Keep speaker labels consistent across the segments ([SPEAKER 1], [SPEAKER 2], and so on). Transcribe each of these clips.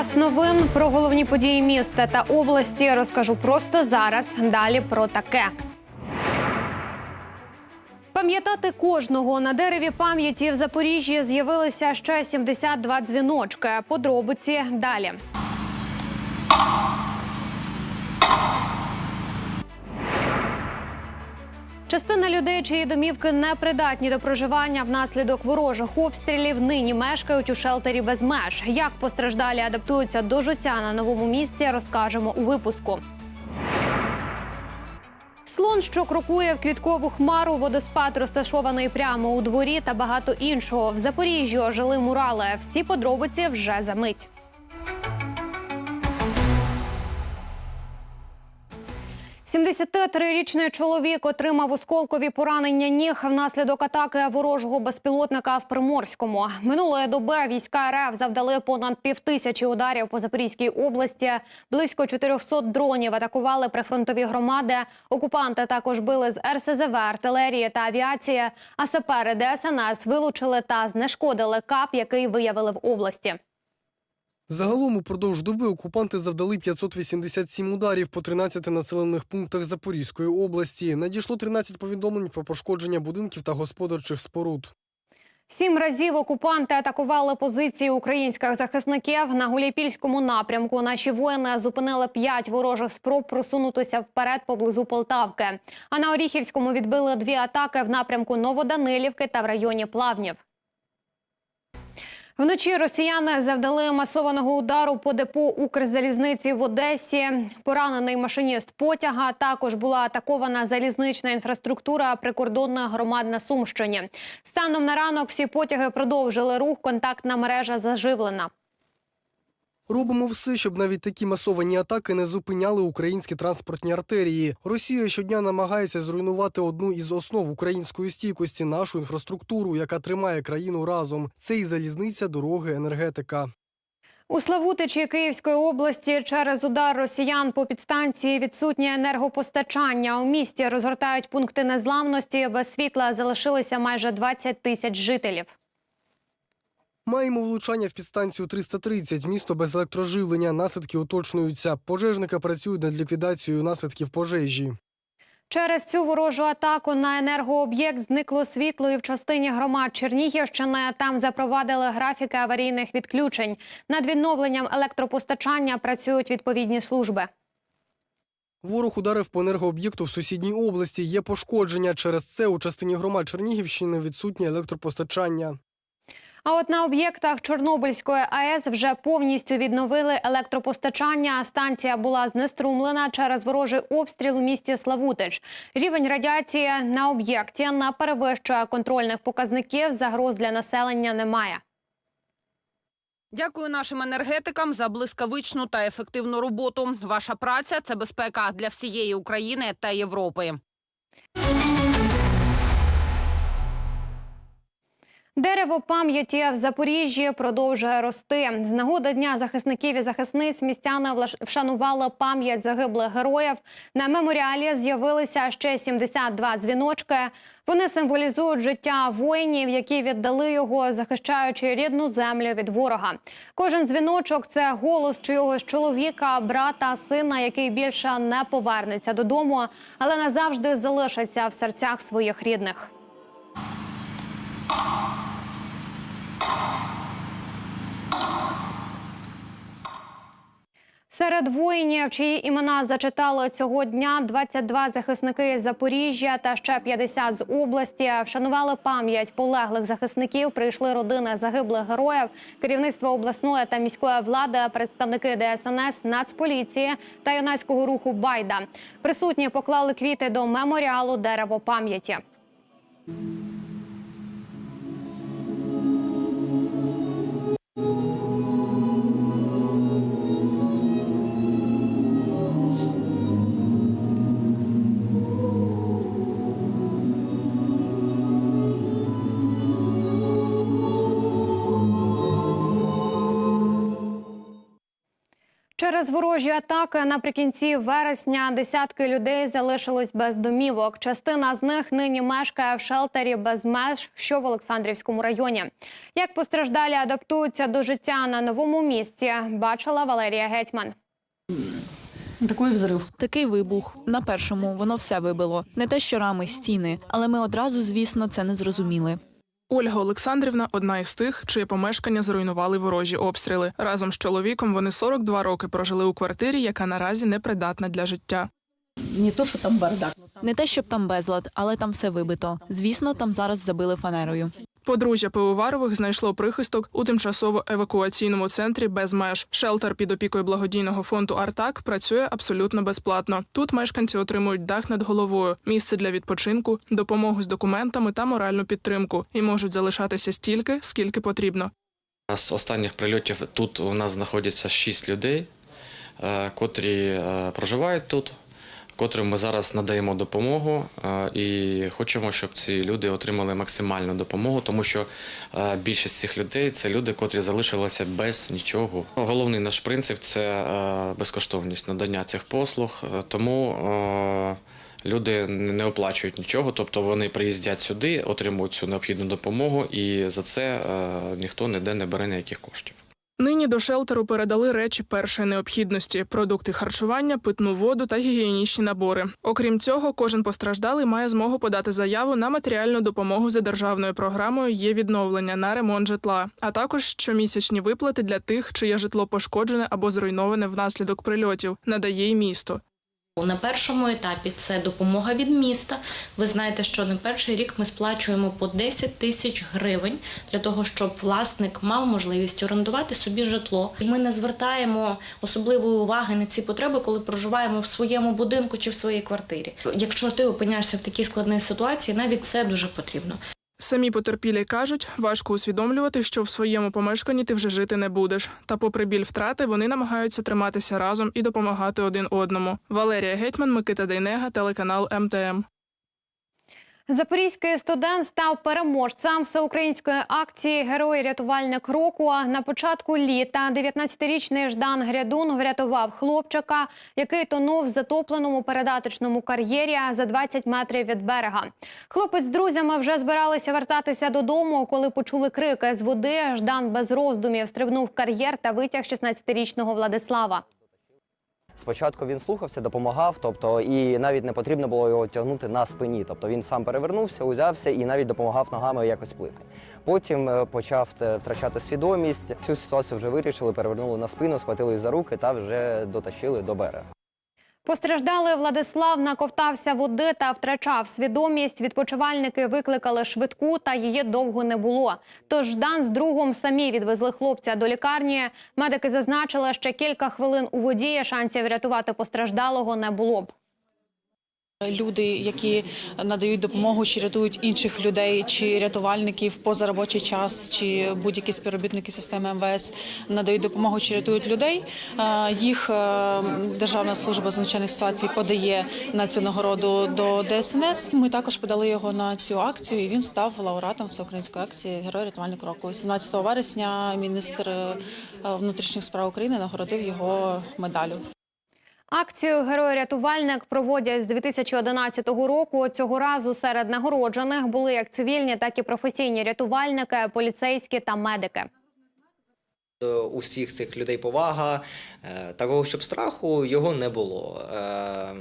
[SPEAKER 1] Час новин про головні події міста та області розкажу просто зараз. Далі про таке. Пам'ятати кожного на дереві пам'яті в Запоріжжі з'явилися ще 72 дзвіночки. Подробиці далі. Частина людей, чиї домівки не придатні до проживання внаслідок ворожих обстрілів, нині мешкають у шелтері без меж. Як постраждалі адаптуються до життя на новому місці, розкажемо у випуску. Слон, що крокує в квіткову хмару, водоспад розташований прямо у дворі та багато іншого. В Запоріжжі ожили мурали. Всі подробиці вже за мить. – 73-річний чоловік отримав осколкові поранення ніг внаслідок атаки ворожого безпілотника в Приморському. Минулої доби війська РФ завдали понад півтисячі ударів по Запорізькій області. Близько 400 дронів атакували прифронтові громади. Окупанти також били з РСЗВ, артилерії та авіації. А сапери ДСНС вилучили та знешкодили кап, який виявили в області.
[SPEAKER 2] Загалом упродовж доби окупанти завдали 587 ударів по 13 населених пунктах Запорізької області. Надійшло 13 повідомлень про пошкодження будинків та господарчих споруд.
[SPEAKER 1] Сім разів окупанти атакували позиції українських захисників на Гуляйпільському напрямку. Наші воїни зупинили п'ять ворожих спроб просунутися вперед поблизу Полтавки. А на Оріхівському відбили дві атаки в напрямку Новоданилівки та в районі Плавнів. Вночі росіяни завдали масованого удару по депо Укрзалізниці в Одесі. Поранений машиніст потяга. Також була атакована залізнична інфраструктура прикордонних громад на Сумщині. Станом на ранок всі потяги продовжили рух. Контактна мережа заживлена.
[SPEAKER 2] Робимо все, щоб навіть такі масовані атаки не зупиняли українські транспортні артерії. Росія щодня намагається зруйнувати одну із основ української стійкості нашу інфраструктуру, яка тримає країну разом. Це і залізниця, дороги, енергетика.
[SPEAKER 1] У Славутичі Київської області через удар росіян по підстанції відсутнє енергопостачання. У місті розгортають пункти незламності. Без світла залишилися майже 20 тисяч жителів.
[SPEAKER 2] Маємо влучання в підстанцію 330, місто без електроживлення. Наслідки уточнюються. Пожежники працюють над ліквідацією наслідків пожежі.
[SPEAKER 1] Через цю ворожу атаку на енергооб'єкт зникло світло і в частині громад Чернігівщини. Там запровадили графіки аварійних відключень. Над відновленням електропостачання працюють відповідні служби.
[SPEAKER 2] Ворог ударив по енергооб'єкту в сусідній області. Є пошкодження. Через це у частині громад Чернігівщини відсутнє електропостачання.
[SPEAKER 1] А от на об'єктах Чорнобильської АЕС вже повністю відновили електропостачання. Станція була знеструмлена через ворожий обстріл у місті Славутич. Рівень радіації на об'єкті не перевищує контрольних показників. Загроз для населення немає.
[SPEAKER 3] Дякую нашим енергетикам за блискавичну та ефективну роботу. Ваша праця це безпека для всієї України та Європи.
[SPEAKER 1] Дерево пам'яті в Запоріжжі продовжує рости. З нагоди дня захисників і захисниць містяни влаш- вшанували пам'ять загиблих героїв. На меморіалі з'явилися ще 72 дзвіночки. Вони символізують життя воїнів, які віддали його, захищаючи рідну землю від ворога. Кожен дзвіночок це голос чийогось чоловіка, брата, сина, який більше не повернеться додому, але назавжди залишиться в серцях своїх рідних. Серед воїнів, чиї імена зачитали цього дня, 22 захисники Запоріжжя та ще 50 з області вшанували пам'ять полеглих захисників. Прийшли родини загиблих героїв, керівництво обласної та міської влади, представники ДСНС, Нацполіції та юнацького руху Байда. Присутні поклали квіти до меморіалу дерево пам'яті. Thank you. Через ворожі атаки наприкінці вересня десятки людей залишилось без домівок. Частина з них нині мешкає в шелтері без меж, що в Олександрівському районі. Як постраждалі адаптуються до життя на новому місці, бачила Валерія Гетьман.
[SPEAKER 4] Такий взрив.
[SPEAKER 5] Такий вибух на першому воно все вибило. Не те, що рами, стіни, але ми одразу, звісно, це не зрозуміли.
[SPEAKER 6] Ольга Олександрівна одна із тих, чиє помешкання зруйнували ворожі обстріли. Разом з чоловіком вони 42 роки прожили у квартирі, яка наразі непридатна для життя.
[SPEAKER 4] Не то, що там бардак. ну,
[SPEAKER 5] Не те, щоб там безлад, але там все вибито. Звісно, там зараз забили фанерою.
[SPEAKER 6] Подружжя Пивоварових знайшло прихисток у тимчасово-евакуаційному центрі без меж. Шелтер під опікою благодійного фонду Артак працює абсолютно безплатно. Тут мешканці отримують дах над головою, місце для відпочинку, допомогу з документами та моральну підтримку і можуть залишатися стільки, скільки потрібно.
[SPEAKER 7] З останніх прильотів тут у нас знаходиться шість людей, е, котрі е, проживають тут, котрим ми зараз надаємо допомогу е, і хочемо, щоб ці люди отримали максимальну допомогу, тому що е, більшість цих людей це люди, котрі залишилися без нічого. Головний наш принцип це е, безкоштовність надання цих послуг, тому люди не оплачують нічого, тобто вони приїздять сюди, отримують цю необхідну допомогу, і за це ніхто ніде не бере ніяких коштів.
[SPEAKER 6] Нині до шелтеру передали речі першої необхідності: продукти харчування, питну воду та гігієнічні набори. Окрім цього, кожен постраждалий має змогу подати заяву на матеріальну допомогу за державною програмою є відновлення на ремонт житла, а також щомісячні виплати для тих, чиє житло пошкоджене або зруйноване внаслідок прильотів, надає й місто.
[SPEAKER 8] На першому етапі це допомога від міста. Ви знаєте, що на перший рік ми сплачуємо по 10 тисяч гривень для того, щоб власник мав можливість орендувати собі житло. Ми не звертаємо особливої уваги на ці потреби, коли проживаємо в своєму будинку чи в своїй квартирі. Якщо ти опиняєшся в такій складній ситуації, навіть це дуже потрібно.
[SPEAKER 6] Самі потерпілі кажуть, важко усвідомлювати, що в своєму помешканні ти вже жити не будеш. Та, попри біль втрати, вони намагаються триматися разом і допомагати один одному. Валерія Гетьман, Микита Дейнега, телеканал МТМ.
[SPEAKER 1] Запорізький студент став переможцем всеукраїнської акції Герой рятувальник року. На початку літа 19-річний Ждан Грядун врятував хлопчика, який тонув в затопленому передаточному кар'єрі за 20 метрів від берега. Хлопець з друзями вже збиралися вертатися додому, коли почули крики з води. Ждан без роздумів стрибнув в кар'єр та витяг 16-річного Владислава.
[SPEAKER 9] Спочатку він слухався, допомагав, тобто і навіть не потрібно було його тягнути на спині. Тобто він сам перевернувся, узявся і навіть допомагав ногами якось плити. Потім е, почав втрачати свідомість. Цю ситуацію вже вирішили, перевернули на спину, схватили за руки та вже дотащили до берега.
[SPEAKER 1] Постраждалий Владислав наковтався води та втрачав свідомість. Відпочивальники викликали швидку, та її довго не було. Тож Ждан з другом самі відвезли хлопця до лікарні. Медики зазначили, що кілька хвилин у воді шансів врятувати постраждалого не було б.
[SPEAKER 10] Люди, які надають допомогу, чи рятують інших людей, чи рятувальників поза робочий час, чи будь-які співробітники системи МВС надають допомогу, чи рятують людей. е, Їх е, Державна служба з надзвичайних ситуацій подає на цю нагороду до ДСНС. Ми також подали його на цю акцію. і Він став лауреатом всеукраїнської акції Герой рятувальник року. 17 вересня міністр е, внутрішніх справ України нагородив його медаллю.
[SPEAKER 1] Акцію Герой-рятувальник проводять з 2011 року. Цього разу серед нагороджених були як цивільні, так і професійні рятувальники, поліцейські та медики.
[SPEAKER 9] До усіх цих людей повага, е, такого, щоб страху його не було. Е,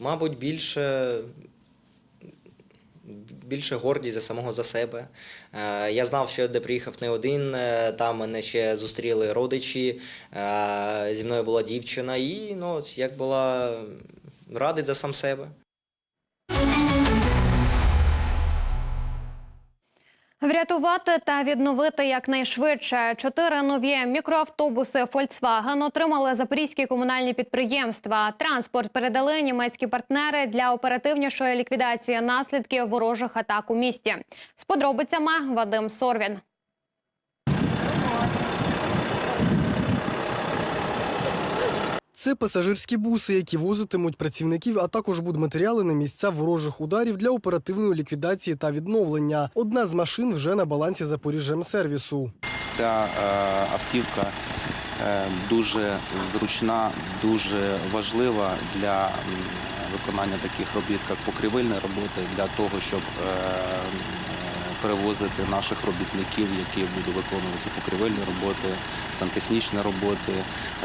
[SPEAKER 9] Мабуть, більше. Більше гордість за самого за себе. Е, Я знав, що я де приїхав не один. е, Там мене ще зустріли родичі. е, Зі мною була дівчина, і ну, як була радить за сам себе.
[SPEAKER 1] Врятувати та відновити якнайшвидше чотири нові мікроавтобуси Volkswagen отримали запорізькі комунальні підприємства. Транспорт передали німецькі партнери для оперативнішої ліквідації наслідків ворожих атак у місті. З подробицями Вадим Сорвін.
[SPEAKER 2] Це пасажирські буси, які возитимуть працівників, а також будматеріали на місця ворожих ударів для оперативної ліквідації та відновлення. Одна з машин вже на балансі Запоріжжя сервісу.
[SPEAKER 11] Ця е, автівка е, дуже зручна, дуже важлива для виконання таких робіт, як покривильні роботи, для того, щоб е, перевозити наших робітників, які будуть виконувати покривельні роботи, сантехнічні роботи,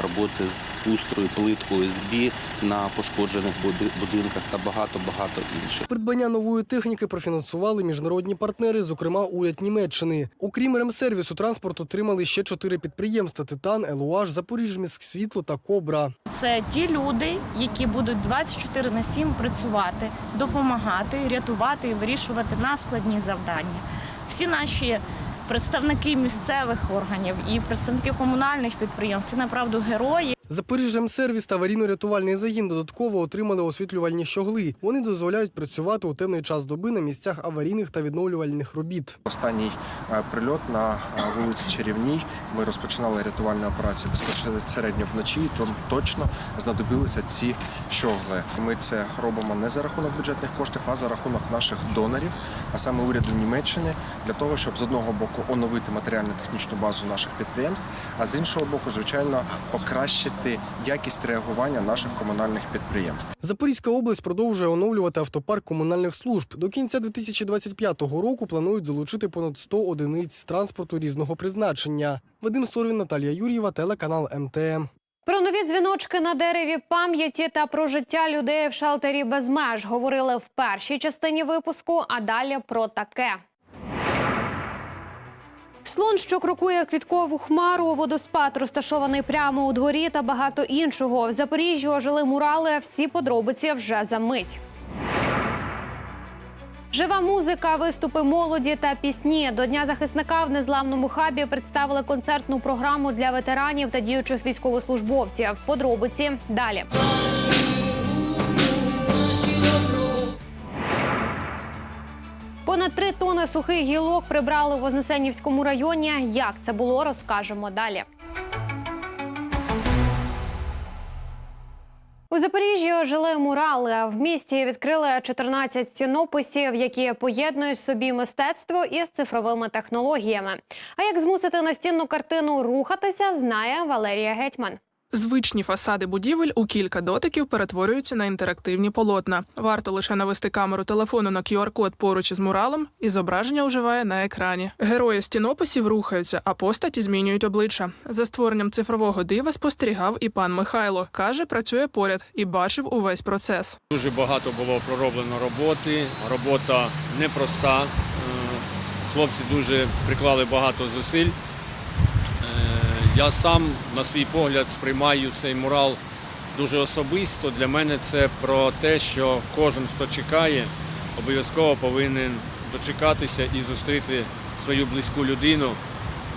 [SPEAKER 11] роботи з устрою, плиткою, СБІ на пошкоджених будинках та багато-багато інших.
[SPEAKER 2] Придбання нової техніки профінансували міжнародні партнери, зокрема уряд Німеччини. Окрім ремсервісу, транспорт отримали ще чотири підприємства: Титан, Елуаш, Запоріжміськсвітло та Кобра.
[SPEAKER 12] Це ті люди, які будуть 24 на 7 працювати, допомагати, рятувати і вирішувати надскладні завдання. Всі наші представники місцевих органів і представники комунальних підприємств це направду герої.
[SPEAKER 2] Запоріжремсервіс та аварійно-рятувальний загін додатково отримали освітлювальні щогли. Вони дозволяють працювати у темний час доби на місцях аварійних та відновлювальних робіт.
[SPEAKER 13] Останній е, прильот на е, вулиці Чарівній. Ми розпочинали рятувальну операцію безпосередньо вночі. і Там точно знадобилися ці щогли. Ми це робимо не за рахунок бюджетних коштів, а за рахунок наших донорів, а саме уряду Німеччини, для того, щоб з одного боку оновити матеріально-технічну базу наших підприємств, а з іншого боку, звичайно, покращити якість реагування наших комунальних підприємств.
[SPEAKER 2] Запорізька область продовжує оновлювати автопарк комунальних служб. До кінця 2025 року планують залучити понад 100 одиниць транспорту різного призначення. Вадим Сорвін, Наталія Юрієва, телеканал МТМ.
[SPEAKER 1] Про нові дзвіночки на дереві пам'яті та про життя людей в шелтері без меж говорили в першій частині випуску, а далі про таке. Слон, що крокує квіткову хмару, водоспад розташований прямо у дворі та багато іншого. В Запоріжжі ожили мурали. Всі подробиці вже за мить. Жива музика, виступи молоді та пісні. До Дня захисника в незламному хабі представили концертну програму для ветеранів та діючих військовослужбовців. Подробиці далі. Понад три тони сухих гілок прибрали у Вознесенівському районі. Як це було, розкажемо далі. У Запоріжжі ожили мурали. В місті відкрили 14 стінописів, які поєднують собі мистецтво із цифровими технологіями. А як змусити настінну картину рухатися, знає Валерія Гетьман.
[SPEAKER 6] Звичні фасади будівель у кілька дотиків перетворюються на інтерактивні полотна. Варто лише навести камеру телефону на QR-код поруч із муралом, і зображення уживає на екрані. Герої стінописів рухаються, а постаті змінюють обличчя. За створенням цифрового дива спостерігав і пан Михайло. каже, працює поряд і бачив увесь процес.
[SPEAKER 14] Дуже багато було пророблено роботи. Робота непроста. Е, Хлопці дуже приклали багато зусиль. Я сам на свій погляд сприймаю цей мурал дуже особисто. Для мене це про те, що кожен, хто чекає, обов'язково повинен дочекатися і зустріти свою близьку людину,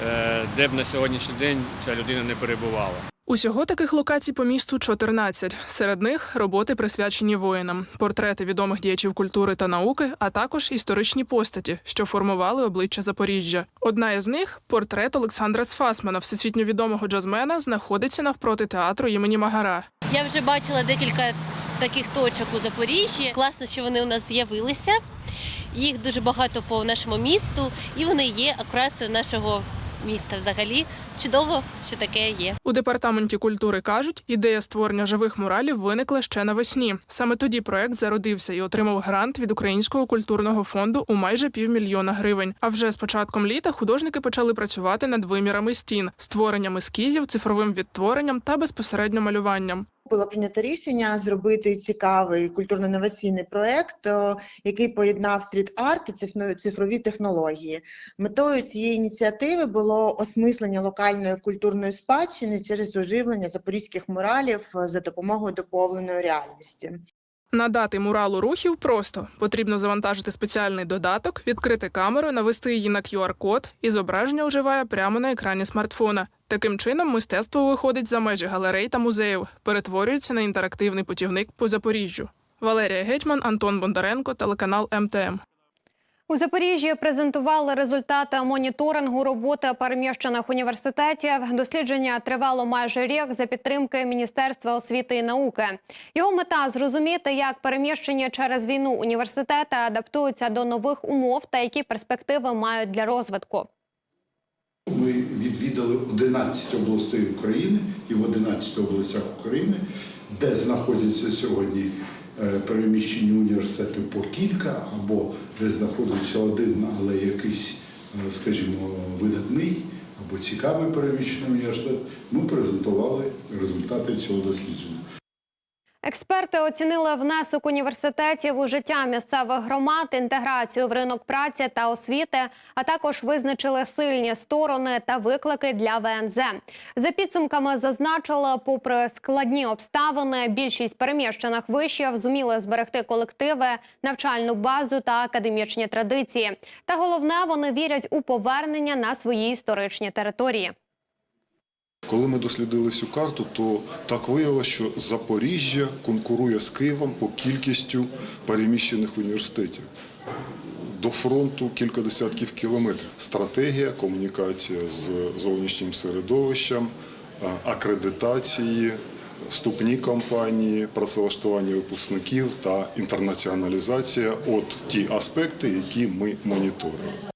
[SPEAKER 14] е, де б на сьогоднішній день ця людина не перебувала.
[SPEAKER 6] Усього таких локацій по місту 14. Серед них роботи присвячені воїнам, портрети відомих діячів культури та науки, а також історичні постаті, що формували обличчя Запоріжжя. Одна із них портрет Олександра Цфасмана, всесвітньо відомого джазмена, знаходиться навпроти театру імені Магара.
[SPEAKER 15] Я вже бачила декілька таких точок у Запоріжжі. Класно, що вони у нас з'явилися. Їх дуже багато по нашому місту, і вони є окрасою нашого міста. Взагалі чудово, що таке є.
[SPEAKER 6] У департаменті культури кажуть, ідея створення живих муралів виникла ще навесні. Саме тоді проект зародився і отримав грант від Українського культурного фонду у майже півмільйона гривень. А вже з початком літа художники почали працювати над вимірами стін, створенням ескізів, цифровим відтворенням та безпосередньо малюванням.
[SPEAKER 16] Було прийнято рішення зробити цікавий культурно-інноваційний проект, який поєднав стріт-арт і цифно- цифрові технології. Метою цієї ініціативи було осмислення локальної культурної спадщини через оживлення запорізьких муралів е, за допомогою доповненої реальності.
[SPEAKER 6] Надати муралу рухів просто потрібно завантажити спеціальний додаток, відкрити камеру, навести її на QR-код, і зображення уживає прямо на екрані смартфона. Таким чином, мистецтво виходить за межі галерей та музеїв, перетворюється на інтерактивний путівник по Запоріжжю. Валерія Гетьман, Антон Бондаренко, телеканал МТМ.
[SPEAKER 1] У Запоріжжі презентували результати моніторингу роботи переміщених університетів. Дослідження тривало майже рік за підтримки Міністерства освіти і науки. Його мета зрозуміти, як переміщені через війну університети адаптуються до нових умов та які перспективи мають для розвитку.
[SPEAKER 17] Ми відвідали виділили 11 областей України і в 11 областях України, де знаходяться сьогодні переміщені університети по кілька, або де знаходиться один, але якийсь, е, скажімо, видатний або цікавий переміщений університет, ми презентували результати цього дослідження.
[SPEAKER 1] Експерти оцінили внесок університетів у життя місцевих громад, інтеграцію в ринок праці та освіти, а також визначили сильні сторони та виклики для ВНЗ. За підсумками зазначили, попри складні обставини, більшість переміщених вишів зуміли зберегти колективи, навчальну базу та академічні традиції. Та головне, вони вірять у повернення на свої історичні території.
[SPEAKER 18] Коли ми дослідили цю карту, то так виявилося, що Запоріжжя конкурує з Києвом по кількістю переміщених університетів. До фронту кілька десятків кілометрів. Стратегія, комунікація з зовнішнім середовищем, акредитації, вступні кампанії, працевлаштування випускників та інтернаціоналізація от ті аспекти, які ми моніторимо.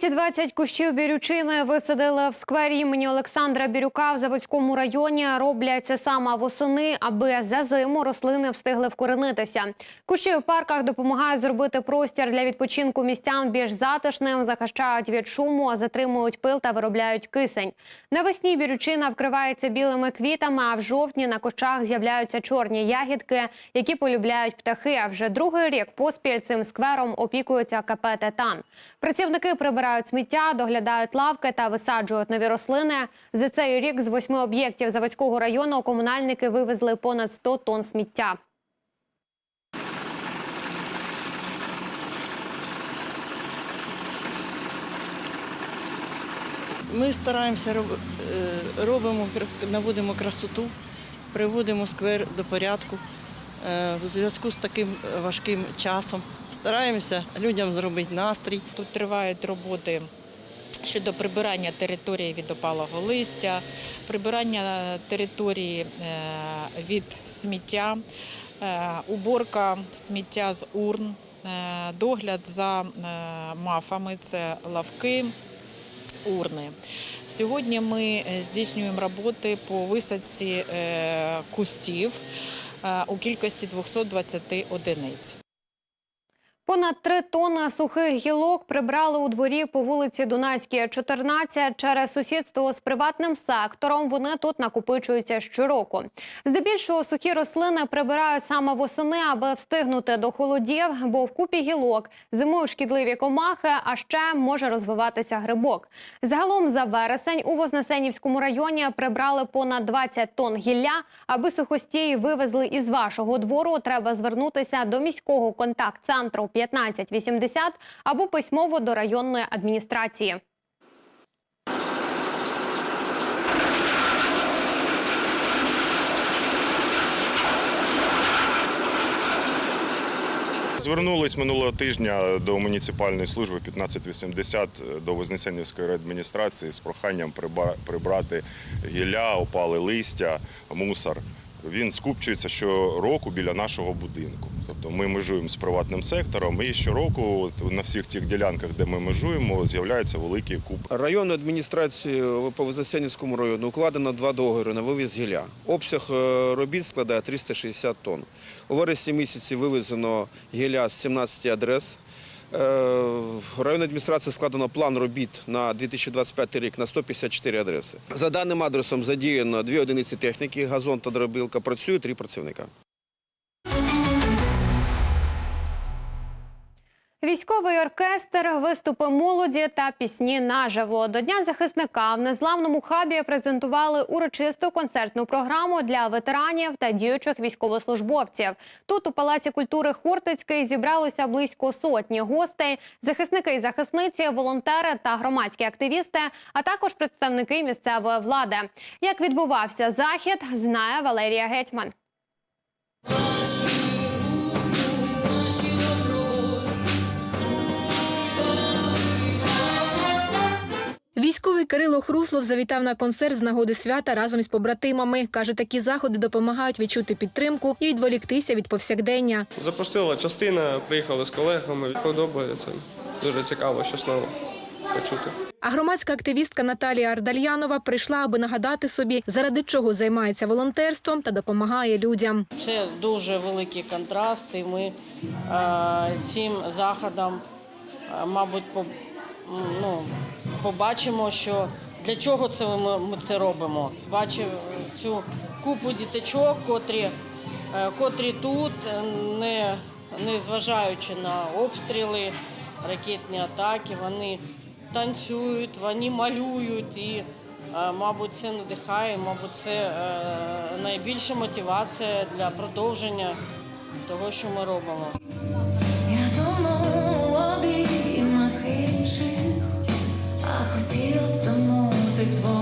[SPEAKER 1] 220 кущів бірючини висадили в сквері імені Олександра Бірюка в Заводському районі. Роблять це саме восени, аби за зиму рослини встигли вкоренитися. Кущі у парках допомагають зробити простір для відпочинку містян більш затишним, захищають від шуму, затримують пил та виробляють кисень. Навесні бірючина вкривається білими квітами, а в жовтні на кущах з'являються чорні ягідки, які полюбляють птахи. А вже другий рік поспіль цим сквером опікується КП «Титан». Працівники прибирають сміття, доглядають лавки та висаджують нові рослини. За цей рік з восьми об'єктів Заводського району комунальники вивезли понад 100 тонн сміття.
[SPEAKER 19] Ми стараємося е, робимо, наводимо красоту, приводимо сквер до порядку е, в зв'язку з таким важким часом. Стараємося людям зробити настрій.
[SPEAKER 20] Тут тривають роботи щодо прибирання території від опалого листя, прибирання території е, від сміття, е, уборка сміття з урн, е, догляд за мафами це лавки. Урни. Сьогодні ми здійснюємо роботи по висадці кустів у кількості 220 одиниць.
[SPEAKER 1] Понад три тонни сухих гілок прибрали у дворі по вулиці Дунайській, 14. Через сусідство з приватним сектором вони тут накопичуються щороку. Здебільшого сухі рослини прибирають саме восени, аби встигнути до холодів, бо в купі гілок зимують шкідливі комахи, а ще може розвиватися грибок. Загалом за вересень у Вознесенівському районі прибрали понад 20 тонн гілля. Аби сухостій вивезли із вашого двору, треба звернутися до міського контакт-центру 1580 або письмово до районної адміністрації.
[SPEAKER 21] Звернулись минулого тижня до муніципальної служби 1580 до Вознесенівської адміністрації з проханням прибрати гілля, опали листя, мусор. Він скупчується щороку біля нашого будинку. Тобто ми межуємо з приватним сектором, і щороку на всіх тих ділянках, де ми межуємо, з'являються великі купи.
[SPEAKER 22] Районною адміністрацією по Вознесенівському району укладено два договори на вивіз гілля. Обсяг е, робіт складає 360 тонн. У вересні місяці вивезено гілля з 17 адрес. Е, В районній адміністрації складено план робіт на 2025 рік на 154 адреси. За даним адресом задіяно дві одиниці техніки, газон та дробилка. Працюють три працівника.
[SPEAKER 1] Військовий оркестр, виступи молоді та пісні наживо. До Дня захисника в незламному хабі презентували урочисту концертну програму для ветеранів та діючих військовослужбовців. Тут у Палаці культури Хортицький зібралося близько сотні гостей, захисники і захисниці, волонтери та громадські активісти, а також представники місцевої влади. Як відбувався захід, знає Валерія Гетьман.
[SPEAKER 23] Військовий Кирило Хруслов завітав на концерт з нагоди свята разом із побратимами. Каже, такі заходи допомагають відчути підтримку і відволіктися від повсякдення.
[SPEAKER 24] Запустила частина, приїхали з колегами. Подобається.
[SPEAKER 25] дуже цікаво, щось нове почути.
[SPEAKER 23] А громадська активістка Наталія Ардальянова прийшла, аби нагадати собі, заради чого займається волонтерством та допомагає людям.
[SPEAKER 26] Це дуже великий контраст, і ми е, цим заходом, е, мабуть, по, ну, побачимо, що для чого це ми, це робимо. Бачив цю купу діточок, котрі, е, котрі тут, е, не, не зважаючи на обстріли, ракетні атаки, вони танцюють, вони малюють і. Е, Мабуть, це надихає, мабуть, це найбільша мотивація для продовження того, що ми робимо.
[SPEAKER 27] Тонути в.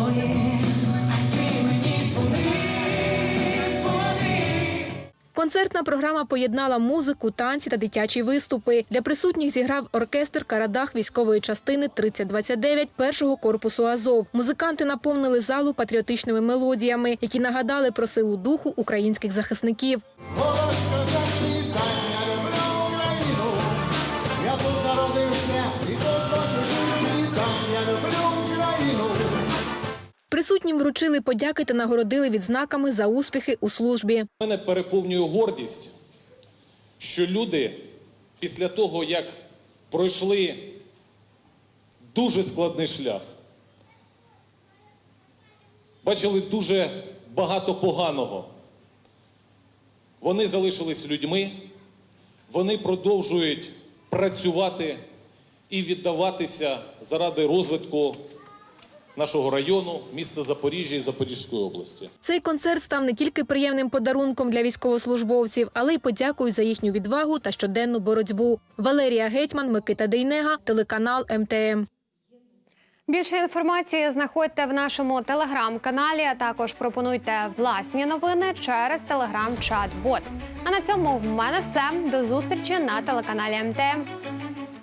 [SPEAKER 23] Концертна програма поєднала музику, танці та дитячі виступи. Для присутніх зіграв оркестр Карадах військової частини 3029 першого корпусу Азов. Музиканти наповнили залу патріотичними мелодіями, які нагадали про силу духу українських захисників. Присутнім вручили подяки та нагородили відзнаками за успіхи у службі.
[SPEAKER 24] Мене переповнює гордість, що люди після того, як пройшли дуже складний шлях, бачили дуже багато поганого. Вони залишились людьми, вони продовжують працювати і віддаватися заради розвитку нашого району, міста Запоріжжя і Запорізької області.
[SPEAKER 23] Цей концерт став не тільки приємним подарунком для військовослужбовців, але й подякою за їхню відвагу та щоденну боротьбу. Валерія Гетьман, Микита Дейнега, телеканал МТМ.
[SPEAKER 1] Більше інформації знаходьте в нашому телеграм-каналі. а Також пропонуйте власні новини через телеграм-чат-бот. А на цьому в мене все. До зустрічі на телеканалі МТМ.